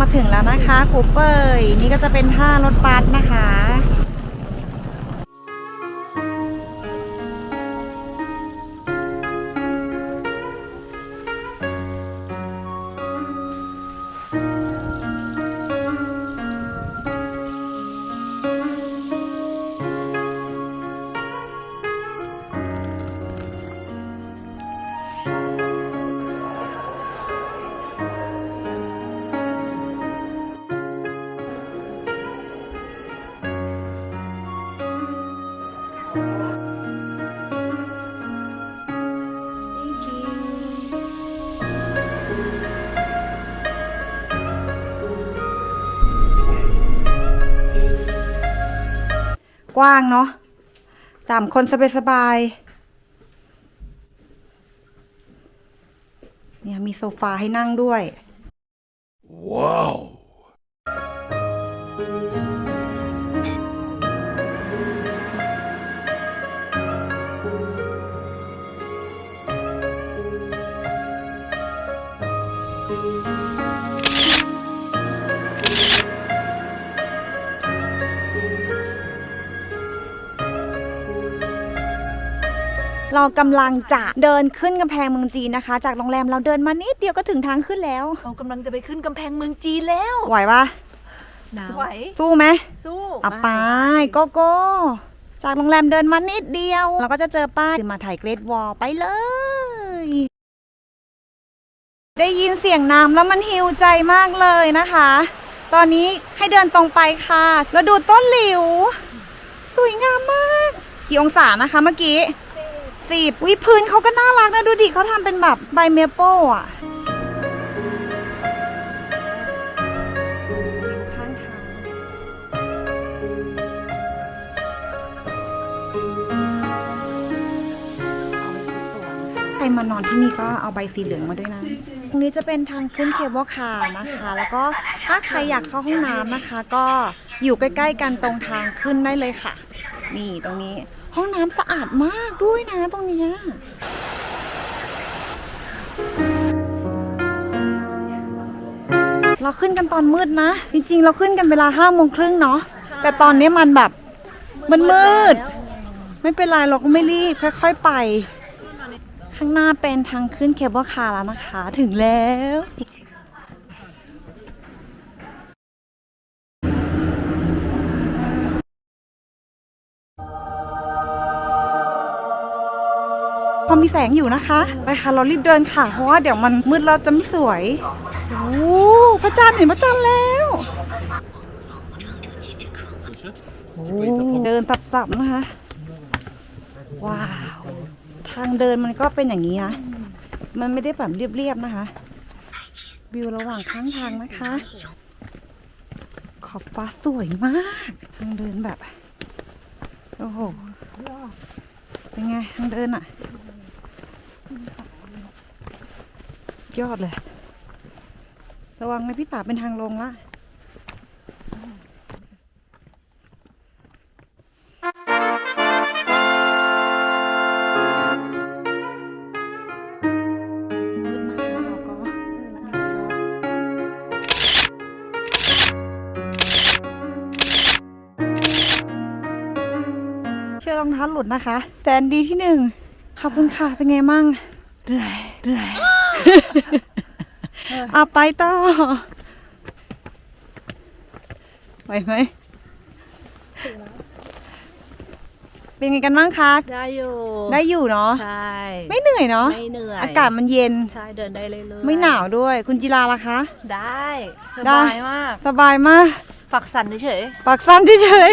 มาถึงแล้วนะคะคูเปอร์นี่ก็จะเป็นท่ารถบัสนะคะ กว้างเนาะสามคนสบายสบายเนี่ยมีโซฟาให้นั่งด้วย Wow. เรากำลังจะเดินขึ้นกำแพงเมืองจีนนะคะ จากโรงแรมเราเดินมานิดเดียวก็ถึงทางขึ้นแล้ว เรากำลังจะไปขึ้นกำแพงเมืองจีนแล้ว ไหวปะสวยสู้ไหมสู้อะไปโกโก้จากโรงแรมเดินมานิดเดียว เราก็จะเจอป้ายมาถ่ายเกรดวอลไปเลย ได้ยินเสียงน้ำแล้วมันฮิวใจมากเลยนะคะ ตอนนี้ให้เดินตรงไปค่ะ แล้วดูต้นหลิว สวยงามมาก กี่องศานะคะเมื่อกี้ สิบวิพื้นเขาก็น่ารักนะดูดิเขาทำเป็นแบบใบเมเปิลอะใครมานอนที่นี่ก็เอาใบสีเหลืองมาด้วยนะ ตรงนี้จะเป็นทางขึ้นเคเบิลคาร์นะคะ แล้วก็ถ้าใครอยากเข้าห้องน้ำนะคะ ก็อยู่ใกล้ ๆ กันตรงทางขึ้นได้เลยค่ะ นี่ตรงนี้ ห้องน้ำสะอาดมากด้วยนะตรงเนี้ยเราขึ้นกันตอนมืดนะ จริงๆ เราขึ้นกันเวลาห้าโมงครึ่งเนาะแต่ตอนนี้มันแบบมันมืด ไม่เป็นไรเราก็ไม่รีบค่อยๆไป ข้างหน้าเป็นทางขึ้นเคเบิลคาร์แล้วนะคะ ถึงแล้ว พอมีแสงอยู่นะคะ ไปค่ะเรารีบเดินค่ะ เพราะว่าเดี๋ยวมันมืดเราจะไม่สวยโอ้พระจันทร์เห็นพระจันทร์แล้วโอ้เดินตัดสับนะคะ ว้าว ทางเดินมันก็เป็นอย่างนี้นะ มันไม่ได้แบบเรียบๆนะคะ วิวระหว่างข้างทางนะคะ ขอบฟ้าสวยมาก ทางเดินแบบ โอ้โห เป็นไงทางเดินอะ ยอดเลย ระวังนะพี่ตาเป็นทางลงละเราก็เชื่อรองเท้าหลุดนะคะ แสนดีที่หนึ่ง ขอบคุณค่ะ เป็นไงมั่งเหนื่อยเหนื่อยเอาไปต่อไหวไหมเป็นไงกันบ้างคะได้อยู่ได้อยู่เนาะใช่ไม่เหนื่อยเนาะไม่เหนื่อยอากาศมันเย็นใช่เดินได้เรื่อยๆไม่หนาวด้วย คุณจิราล่ะคะ ได้สได้บายมากสบายมากฝักสันเฉยปากสั้นเฉย